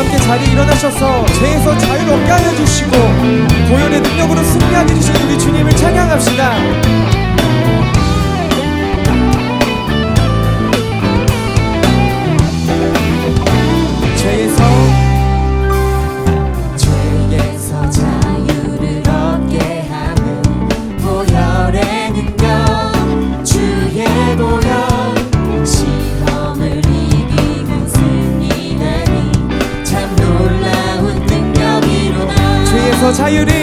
함께 자리에 일어나셔서 죄에서 자유를 얻게 하여 주시고 보혈의 능력으로 승리하게 해주시는 우리 주님을 찬양합시다 능력이로다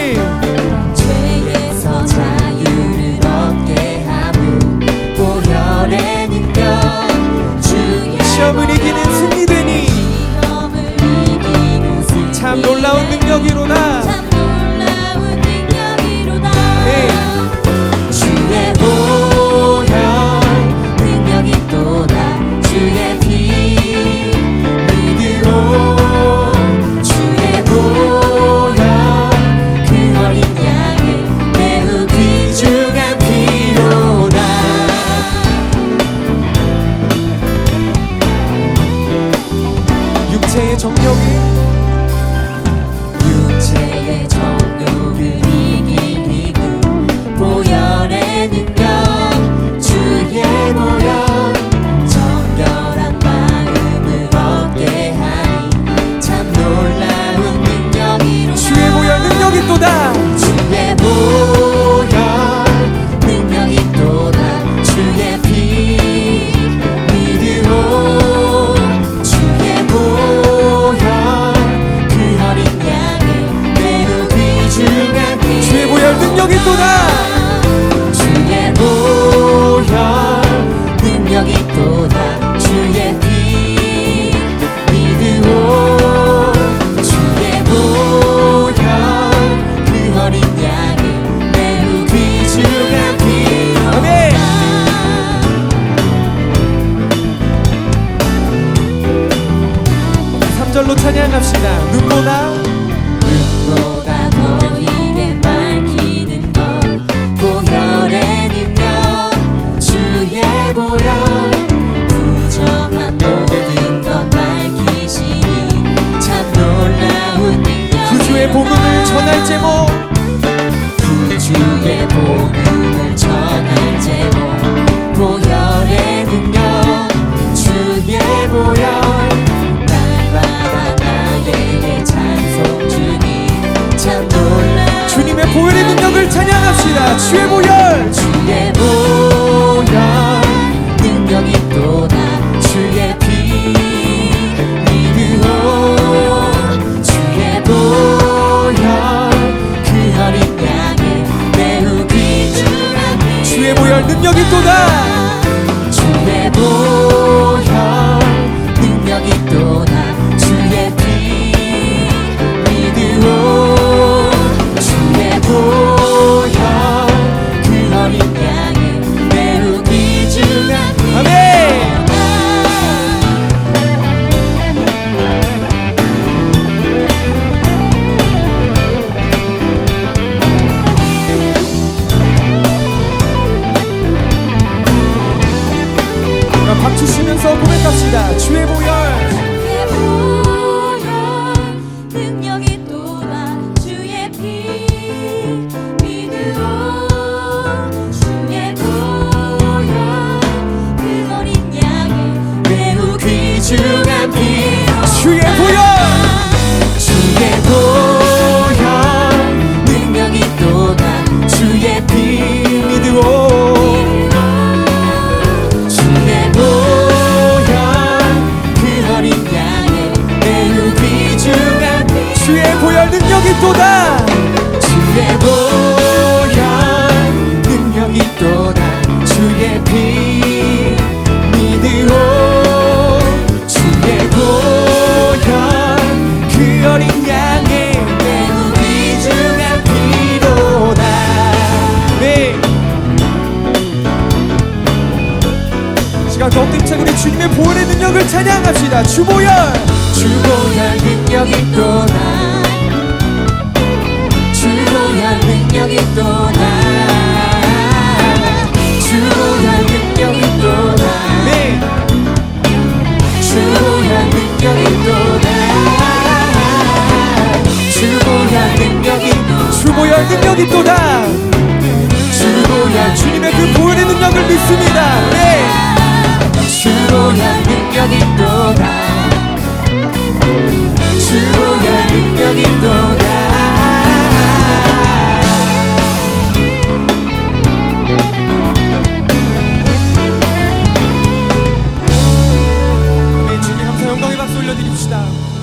정욕 절로 찬양합시다. 눈보다. 눈보다 너희게 밝히는 것. 보혈의 능력 주의 보혈. 부정한 모든 것 밝히시니 참 놀라운 능력 구주의 복음을 전할 제목 주의 보혈 주의 보혈 능력이 또다 주의 피 믿으오 주의 보혈 그 어린 양의 매우 귀중한 피 주의 보혈 능력이 또다 주의 보혈 치면서 고백합시다. 주의 보혈 능력이 또다. 주의 보혈 능력이 또다. 주의 피 믿으오 주의 보혈 그 어린 양의 매우 귀중한 피로다. 네. 시간 더 힘차게 주님의 보혈의 능력을 찬양합시다. 주보혈. 주보혈 능력이 또다 주보혈 능력이 또다 주보혈 주님의 그 보혈의 능력을 믿습니다. 네. 주보혈 능력이 또다 네,